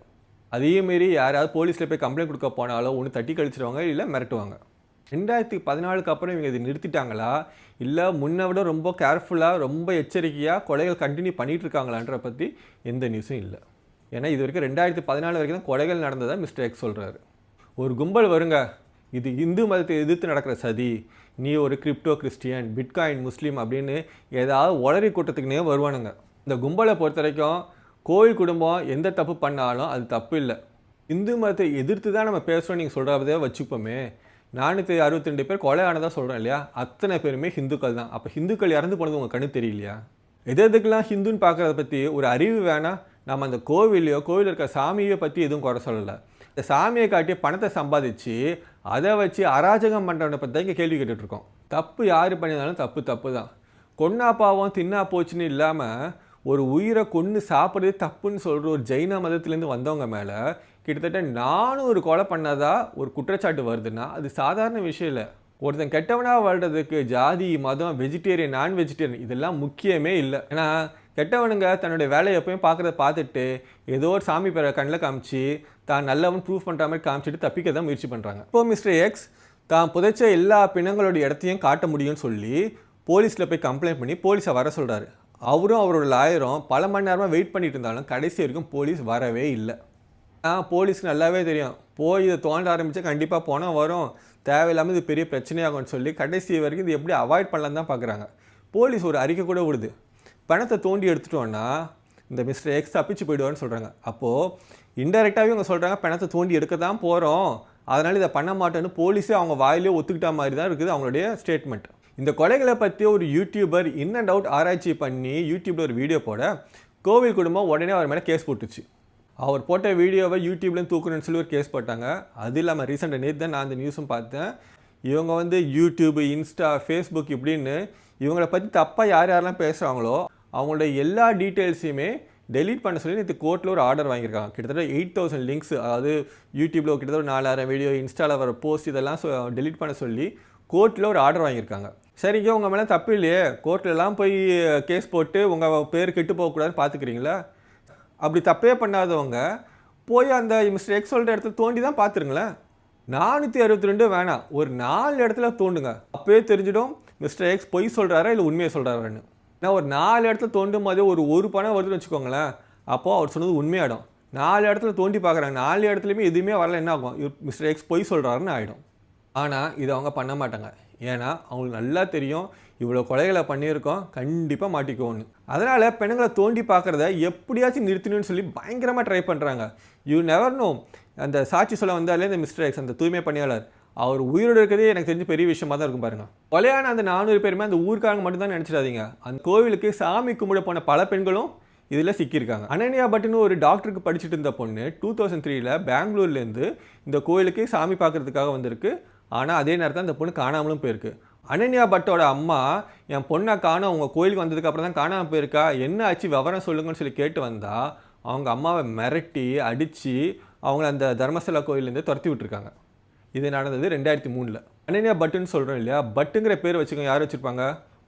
அதேமாரி யாராவது போலீஸில் போய் கம்ப்ளைண்ட் கொடுக்க போனாலோ ஒன்று தட்டி கழிச்சிருவாங்க இல்லை மிரட்டுவாங்க. ரெண்டாயிரத்தி பதினாலுக்கு அப்புறம் இவங்க இது நிறுத்திட்டாங்களா? இல்லை முன்னை விட ரொம்ப கேர்ஃபுல்லாக ரொம்ப எச்சரிக்கையாக கொலைகள் கண்டினியூ பண்ணிகிட்டு இருக்காங்களான்ற பற்றி எந்த நியூஸும் இல்லை. ஏன்னா இது வரைக்கும் ரெண்டாயிரத்தி பதினாலு வரைக்கும் தான் கொலைகள் நடந்ததாக மிஸ்டர் எக்ஸ் சொல்கிறாரு ஒரு கும்பல் வருங்க. இது இந்து மதத்தை எதிர்த்து நடக்கிற சதி. நீ ஒரு கிரிப்டோ கிறிஸ்டியன் பிட்காயின் முஸ்லீம் அப்படின்னு ஏதாவது உளறி கூட்டத்துக்குனே வருவானுங்க. இந்த கும்பலை பொறுத்த வரைக்கும் கோயில் குடும்பம் எந்த தப்பு பண்ணாலும் அது தப்பு இல்லை. இந்து மதத்தை எதிர்த்து தான் நம்ம பேசுகிறோம் நீங்கள் சொல்கிறதே வச்சுப்போமே. நானூற்றி அறுபத்தி ரெண்டு பேர் கொலை ஆனதாக சொல்கிறோம் இல்லையா? அத்தனை பேருமே ஹிந்துக்கள் தான். அப்போ ஹிந்துக்கள் இறந்து போனது உங்கள் கண்ணு தெரியலையா? எது எதுக்கெல்லாம் ஹிந்துன்னு பார்க்குறத பற்றி ஒரு அறிவு வேணால் நம்ம அந்த கோவிலையோ கோவில் இருக்கிற சாமியோ பற்றி எதுவும் குறை சொல்லலை. இந்த சாமியை காட்டி பணத்தை சம்பாதிச்சு அதை வச்சு அராஜகம் பண்ணுறவனை பற்றி இங்கே கேள்வி கேட்டுட்ருக்கோம். தப்பு யார் பண்ணியிருந்தாலும் தப்பு தப்பு தான். கொன்னா பாவம் தின்னா போச்சுன்னு இல்லாமல் ஒரு உயிரை கொன்று சாப்பிட்றதே தப்புன்னு சொல்கிற ஒரு ஜெயின மதத்துலேருந்து வந்தவங்க மேலே கிட்டத்தட்ட நானும் ஒரு கொலை பண்ணாதா ஒரு குற்றச்சாட்டு வருதுன்னா அது சாதாரண விஷயம் இல்லை. ஒருத்தன் கெட்டவனாக வாழ்கிறதுக்கு ஜாதி மதம் வெஜிடேரியன் நான் வெஜிடேரியன் இதெல்லாம் முக்கியமே இல்லை. ஏன்னா கெட்டவனுங்க தன்னுடைய வேலையை எப்பயும் பார்க்குறத பார்த்துட்டு ஏதோ ஒரு சாமி பேரை கண்ணில் காமிச்சு தான் நல்லவன் ப்ரூஃப் பண்ணுற மாதிரி காமிச்சிட்டு தப்பிக்க தான் முயற்சி பண்ணுறாங்க இப்போ மிஸ்டர் எக்ஸ் தான் புதைச்ச எல்லா பிணங்களோட இடத்தையும் காட்ட முடியும்னு சொல்லி போலீஸில் போய் கம்ப்ளைண்ட் பண்ணி போலீஸை வர சொல்கிறாரு அவரும் அவரோட லாயரும் பல மணி நேரமாக வெயிட் பண்ணிட்டு இருந்தாலும் கடைசி வரைக்கும் போலீஸ் வரவே இல்லை. ஆ போலீஸ்க்கு நல்லாவே தெரியும். போய் இதை தோண்ட ஆரம்பித்தா கண்டிப்பாக போனால் வரும். தேவையில்லாமல் இது பெரிய பிரச்சனையாகும்னு சொல்லி கடைசி வரைக்கும் இது எப்படி அவாய்ட் பண்ணலான்னு தான் பார்க்குறாங்க போலீஸ் ஒரு அறிக்கை கூட விடுது பணத்தை தோண்டி எடுத்துட்டோன்னா இந்த மிஸ்டர் எக்ஸ் தப்பிச்சு போயிடுவான்னு சொல்கிறாங்க அப்போது இன்டெரக்டாகவே இவங்க சொல்கிறாங்க பணத்தை தோண்டி எடுக்க தான் போகிறோம் அதனால் இதை பண்ண மாட்டேன்னு போலீஸே அவங்க வாயிலே ஒத்துக்கிட்ட மாதிரி தான் இருக்குது அவங்களுடைய ஸ்டேட்மெண்ட் இந்த கொலைகளை பற்றி ஒரு யூடியூபர் இன் அண்ட் அவுட் ஆராய்ச்சி பண்ணி யூடியூப்பில் ஒரு வீடியோ போட கோவில் குடும்பம் உடனே அவர் மேலே கேஸ் போட்டுச்சு. அவர் போட்ட வீடியோவை யூடியூப்லேயும் தூக்கணும்னு சொல்லி ஒரு கேஸ் போட்டாங்க. அது இல்லாமல் ரீசெண்டாக நேற்று தான் நான் அந்த நியூஸும் பார்த்தேன். இவங்க வந்து யூடியூப் இன்ஸ்டா ஃபேஸ்புக் இப்படின்னு இவங்களை பற்றி தப்பாக யார் யாரெல்லாம் பேசுகிறாங்களோ அவங்களோட எல்லா டீட்டெயில்ஸையுமே டெலீட் பண்ண சொல்லி நேற்று கோர்ட்டில் ஒரு ஆர்டர் வாங்கியிருக்காங்க. கிட்டத்தட்ட எயிட் தௌசண்ட் லிங்க்ஸ் அதாவது யூடியூப்பில் கிட்டத்தட்ட ஒரு நாலாயிரம் வீடியோ இன்ஸ்டாவில் வர போஸ்ட் இதெல்லாம் டெலீட் பண்ண சொல்லி கோர்ட்டில் ஒரு ஆர்டர் வாங்கியிருக்காங்க. சரிங்க உங்கள் மேலே தப்பு இல்லையே. கோர்ட்லலாம் போய் கேஸ் போட்டு உங்கள் பேர் கெட்டு போகக்கூடாதுன்னு பார்த்துக்கிறீங்களா அப்படி தப்பே பண்ணாதவங்க போய் அந்த மிஸ்டர் எக்ஸ் சொல்கிற இடத்துல தோண்டி தான் பார்த்துருங்களேன் நானூற்றி அறுபத்தி ரெண்டு வேணாம். ஒரு நாலு இடத்துல தோண்டுங்க. அப்போயே தெரிஞ்சிடும் மிஸ்டர் எக்ஸ் பொய் சொல்கிறாரா இல்லை உண்மையை சொல்கிறாரான்னு நான் ஒரு நாலு இடத்துல தோண்டும் போது ஒரு ஒரு பணம் வருதுன்னு வச்சுக்கோங்களேன். அப்போது அவர் சொன்னது உண்மையாயிடும். நாலு இடத்துல தோண்டி பார்க்குறாங்க. நாலு இடத்துலையுமே எதுவுமே வரல என்ன ஆகும்? மிஸ்டர் எக்ஸ் பொய் சொல்கிறாருன்னு ஆகிடும் ஆனால் இதை அவங்க பண்ண மாட்டாங்க. ஏன்னா அவங்களுக்கு நல்லா தெரியும். இவ்வளோ கொலைகளை பண்ணியிருக்கோம். கண்டிப்பாக மாட்டிக்கோன்னு அதனால் பெண்களை தோண்டி பார்க்குறத எப்படியாச்சும் நிறுத்தணும்னு சொல்லி பயங்கரமாக ட்ரை பண்ணுறாங்க யூ நெவர் நோ அந்த சாட்சி சொல்ல வந்தாலே இந்த மிஸ்டர் எக்ஸ் அந்த தூய்மை பணியாளர் அவர் உயிரோடு இருக்கிறதே எனக்கு தெரிஞ்ச பெரிய விஷயமா தான் இருக்கும் பாருங்க. கொலையான அந்த நானூறு பேருமே அந்த ஊருக்காரங்க மட்டும் தான் நினச்சிடாதீங்க. அந்த கோவிலுக்கு சாமி கும்பிட போன பல பெண்களும் இதில் சிக்கியிருக்காங்க. அனன்யா பட்டுன்னு ஒரு டாக்டருக்கு படிச்சுட்டு இருந்த பொண்ணு டூ தௌசண்ட் த்ரீல பெங்களூர்லேருந்து இந்த கோவிலுக்கு சாமி பார்க்குறதுக்காக வந்திருக்கு. ஆனால் அதே நேரத்தில் அந்த பொண்ணு காணாமலும் போயிருக்கு. அனன்யா பட்டோட அம்மா என் பொண்ணை காணும் உங்கள் கோயிலுக்கு வந்ததுக்கு அப்புறம் தான் காணாமல் போயிருக்கா? என்ன ஆச்சு? விவரம் சொல்லுங்கன்னு சொல்லி கேட்டு வந்தால் அவங்க அம்மாவை மிரட்டி அடித்து அவங்கள அந்த தர்மசலா கோயிலேருந்து துரத்தி விட்டுருக்காங்க. இது நடந்தது ரெண்டாயிரத்தி மூணில். அனன்யா பட்டுன்னு சொல்கிறோம் இல்லையா? பட்டுங்கிற பேர் வச்சுக்கோங்க யார் வச்சுருப்பாங்க?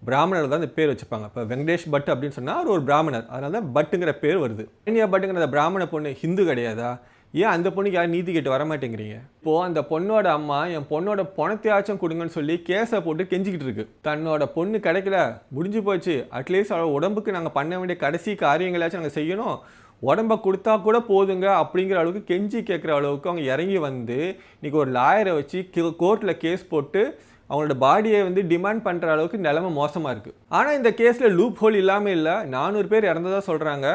பிராமணர் தான் இந்த பேர் வச்சுப்பாங்க. இப்போ வெங்கடேஷ் பட் அப்படின்னு சொன்னால் அவர் ஒரு பிராமணர். அதனால தான் பட்டுங்கிற பேர் வருது. அனன்யா பட்டுங்கிற அந்த பிராமண பொண்ணு ஹிந்து கிடையாதா? ஏன் அந்த பொண்ணுக்கு யாரும் நீதி கேட்டு வர மாட்டேங்கிறீங்க இப்போது அந்த பொண்ணோட அம்மா என் பொண்ணோட பணத்தையாச்சும் கொடுங்கன்னு சொல்லி கேஸை போட்டு கெஞ்சிக்கிட்டு இருக்கு. தன்னோட பொண்ணு கிடைக்கல முடிஞ்சு போச்சு. அட்லீஸ்ட் அவளோட உடம்புக்கு நாங்கள் பண்ண வேண்டிய கடைசி காரியங்களாச்சும் நாங்கள் செய்யணும். உடம்ப கொடுத்தா கூட போதுங்க அப்படிங்கிற அளவுக்கு கெஞ்சி கேட்குற அளவுக்கு அவங்க இறங்கி வந்து இன்றைக்கி ஒரு லாயரை வச்சு கோர்ட்டில் கேஸ் போட்டு அவங்களோட பாடியை வந்து டிமாண்ட் பண்ணுற அளவுக்கு நிலைமை மோசமாக இருக்குது ஆனால் இந்த கேஸில் லூப் ஹோல் இல்லாமல் இல்லை நானூறு பேர் இறந்ததாக சொல்கிறாங்க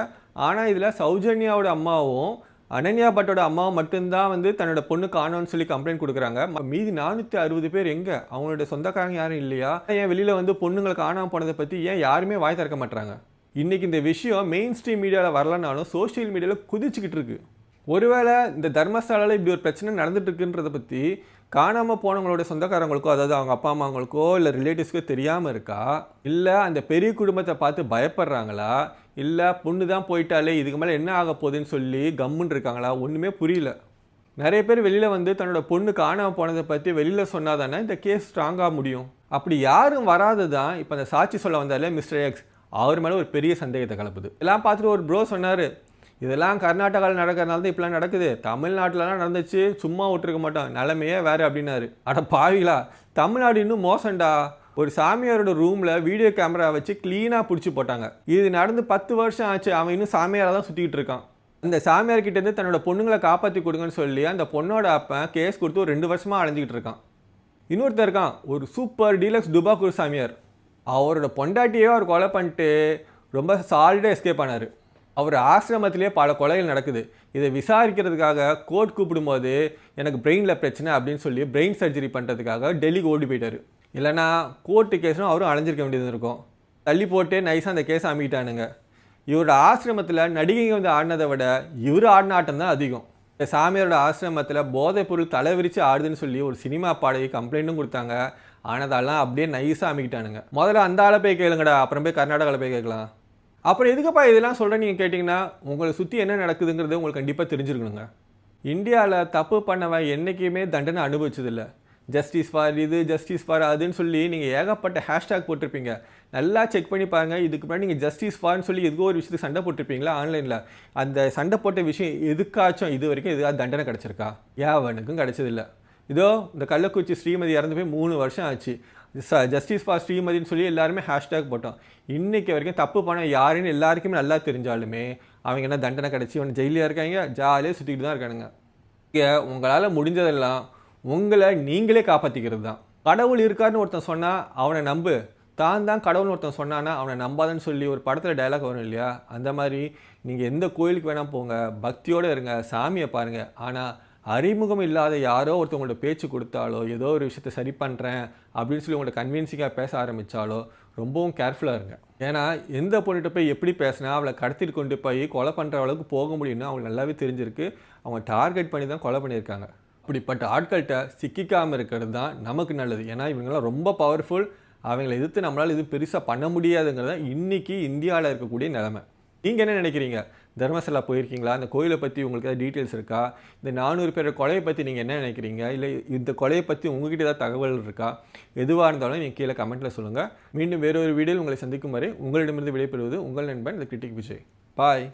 ஆனால் இதில் சௌஜன்யாவோட அம்மாவும் அனன்யா பட்டோட அம்மாவும் மட்டும்தான் வந்து தன்னோட பொண்ணு காணோன்னு சொல்லி கம்ப்ளைண்ட் கொடுக்குறாங்க. மீதி நானூற்றி அறுபது பேர் எங்கே? அவங்களோட சொந்தக்காரங்க யாரும் இல்லையா? ஏன் வெளியில் வந்து பொண்ணுங்களை காணாமல் போனதை பற்றி ஏன் யாருமே வாய் திறக்க மாட்டுறாங்க இன்றைக்கி இந்த விஷயம் மெயின் ஸ்ட்ரீம் மீடியாவில் வரலனாலும் சோஷியல் மீடியாவில் குதிச்சுக்கிட்டு இருக்கு. ஒருவேளை இந்த தர்மசாலையில் இப்படி ஒரு பிரச்சனை நடந்துட்டு இருக்குன்றத பற்றி காணாமல் போனவங்களோட சொந்தக்காரங்களுக்கோ அதாவது அவங்க அப்பா அம்மாங்களுக்கோ இல்லை ரிலேட்டிவ்ஸ்க்கோ தெரியாமல் இருக்கா? இல்லை அந்த பெரிய குடும்பத்தை பார்த்து பயப்படுறாங்களா? இல்லை பொண்ணு தான் போயிட்டாலே இதுக்கு மேலே என்ன ஆக போகுதுன்னு சொல்லி கம்முன்னு இருக்காங்களா? ஒன்றுமே புரியல. நிறைய பேர் வெளியில் வந்து தன்னோட பொண்ணு காணாமல் போனதை பற்றி வெளியில் சொன்னாதானே இந்த கேஸ் ஸ்ட்ராங்காக முடியும். அப்படி யாரும் வராது தான் இப்போ அந்த சாட்சி சொல்ல வந்தாலே மிஸ்டர் எக்ஸ் அவர் மேலே ஒரு பெரிய சந்தேகத்தை கலப்புது. எல்லாம் பார்த்துட்டு ஒரு ப்ரோ சொன்னார் இதெல்லாம் கர்நாடகாவில் நடக்கிறனால தான் இப்பெல்லாம் நடக்குது. தமிழ்நாட்டிலலாம் நடந்துச்சு சும்மா விட்டுருக்க மாட்டோம். நிலமையே வேறு அப்படின்னாரு. அட பாவிகளா தமிழ்நாடு இன்னும் மோசம்டா. ஒரு சாமியாரோட ரூமில் வீடியோ கேமரா வச்சு க்ளீனாக பிடிச்சி போட்டாங்க. இது நடந்து பத்து வருஷம் ஆச்சு. அவன் இன்னும் சாமியாராக தான் சுற்றிக்கிட்டு இருக்கான். அந்த சாமியார் தன்னோட பொண்ணுங்களை காப்பாற்றி கொடுங்கன்னு சொல்லி அந்த பொண்ணோட அப்பன் கேஸ் கொடுத்து ஒரு ரெண்டு வருஷமாக அலைஞ்சிக்கிட்டு இருக்கான். இன்னொருத்தர் இருக்கான். ஒரு சூப்பர் டீலக்ஸ் துபாக்கூர் சாமியார். அவரோட பொண்டாட்டியே அவர் கொலை பண்ணிட்டு ரொம்ப சால்டாக எஸ்கேப் ஆனார். அவர் ஆசிரமத்திலே பல கொலைகள் நடக்குது. இதை விசாரிக்கிறதுக்காக கோர்ட் கூப்பிடும்போது எனக்கு பிரெயினில் பிரச்சனை அப்படின்னு சொல்லி பிரெயின் சர்ஜரி பண்ணுறதுக்காக டெல்லிக்கு ஓடி போயிட்டார். இல்லைனா கோர்ட்டு கேஸும் அவரும் அலைஞ்சிருக்க வேண்டியது இருக்கும். தள்ளி போட்டு நைஸாக அந்த கேஸை அமைக்கிட்டானுங்க. இவரோட ஆசிரமத்தில் நடிகைங்க வந்து ஆடினதை விட இவர் ஆடின ஆட்டம் தான் அதிகம். இந்த சாமியாரோட ஆசிரமத்தில் போதைப் பொருள் தலைவிரிச்சு ஆடுதுன்னு சொல்லி ஒரு சினிமா பாடகி கம்ப்ளைண்ட்டும் கொடுத்தாங்க. ஆனால் அதெல்லாம் அப்படியே நைஸாக அமைக்கிட்டானுங்க. முதல்ல அந்த ஆளை போய் கேளுங்கடா அப்புறம் போய் கர்நாடகாவில் போய் கேட்கலாம். அப்புறம் எதுக்குப்பா இதெல்லாம் சொல்கிறேன் நீங்கள் கேட்டிங்கன்னா உங்களை சுற்றி என்ன நடக்குதுங்கிறது உங்களுக்கு கண்டிப்பாக தெரிஞ்சிருக்கணுங்க. இந்தியாவில் தப்பு பண்ணவன் என்றைக்குமே தண்டனை அனுபவிச்சதில்லை. ஜஸ்டிஸ் ஃபார் இது ஜஸ்டிஸ் ஃபார் அதுன்னு சொல்லி நீங்கள் ஏகப்பட்ட ஹேஷ்டேக் போட்டிருப்பீங்க. நல்லா செக் பண்ணி பாருங்கள் இதுக்கு முன்னாடி நீங்கள் ஜஸ்டிஸ் ஃபார்னு சொல்லி எதுக்கோ ஒரு விஷயத்துக்கு சண்டை போட்டிருப்பீங்களா? ஆன்லைனில் அந்த சண்டை போட்ட விஷயம் எதுக்காச்சும் இது வரைக்கும் எதுக்காக தண்டனை கிடச்சிருக்கா? யாவனுக்கும் கிடச்சதில்ல? இதோ இந்த கள்ளக்குறிச்சி ஸ்ரீமதி இறந்து போய் மூணு வருஷம் ஆச்சு. ஜஸ்டிஸ் ஃபார் ஸ்ரீமதின்னு சொல்லி எல்லாருமே ஹேஷ்டேக் போட்டோம். இன்றைக்கி வரைக்கும் தப்பு பண்ண யாருன்னு எல்லாருக்குமே நல்லா தெரிஞ்சாலுமே அவங்க என்ன தண்டனை கிடச்சி அவன் ஜெயிலியாக இருக்காங்க ஜாலியாக சுற்றிக்கிட்டு தான் இருக்கானுங்க. இங்கே உங்களால் முடிஞ்சதெல்லாம் உங்களை நீங்களே காப்பாற்றிக்கிறது தான் கடவுள் இருக்காருன்னு ஒருத்தன் சொன்னால் அவனை நம்பு. தான் தான் கடவுள்னு ஒருத்தன் சொன்னானா அவனை நம்பாதன்னு சொல்லி ஒரு படத்தில் டைலாக் வரும் இல்லையா? அந்த மாதிரி நீங்கள் எந்த கோயிலுக்கு வேணால் போங்க பக்தியோடு இருங்க சாமியை பாருங்கள் ஆனால் அறிமுகம் இல்லாத யாரோ ஒருத்தவங்கள்ட்ட பேச்சு கொடுத்தாலோ ஏதோ ஒரு விஷயத்த சரி பண்ணுறேன் அப்படின்னு சொல்லி உங்கள்ட்ட கன்வின்சிங்காக பேச ஆரம்பித்தாலோ ரொம்பவும் கேர்ஃபுல்லாக இருங்க. ஏன்னா எந்த பொண்ணுகிட்ட போய் எப்படி பேசினா அவளை கடத்திட்டு கொண்டு போய் கொலை பண்ணுற அளவுக்கு போக முடியும்னு அவங்களுக்கு நல்லாவே தெரிஞ்சிருக்கு. அவங்க டார்கெட் பண்ணி தான் கொலை பண்ணியிருக்காங்க. அப்படிப்பட்ட ஆட்கள்கிட்ட சிக்கிக்காமல் இருக்கிறது தான் நமக்கு நல்லது. ஏன்னா இவங்கெல்லாம் ரொம்ப பவர்ஃபுல் அவங்களை எதிர்த்து நம்மளால் இது பெருசாக பண்ண முடியாதுங்கிறத இன்றைக்கி இந்தியாவில் இருக்கக்கூடிய நிலைமை. நீங்கள் என்ன நினைக்கிறீங்க? தர்மசலா போயிருக்கீங்களா? அந்த கோயிலை பற்றி உங்களுக்கு ஏதாவது டீட்டெயில்ஸ் இருக்கா? இந்த நானூறு பேர் கொலையை பற்றி நீங்கள் என்ன நினைக்கிறீங்க? இல்லை இந்த கொலையை பற்றி உங்ககிட்ட ஏதாவது தகவல் இருக்கா? எதுவாக இருந்தாலும் நீங்கள் கீழே கமெண்ட்டில் சொல்லுங்கள் மீண்டும் வேறொரு வீடியோவில் உங்களை சந்திக்கும் வரை உங்களிடமிருந்து விடைபெறுவது உங்கள் நண்பன் இந்த கிரிட்டிக் விஜய். பாய்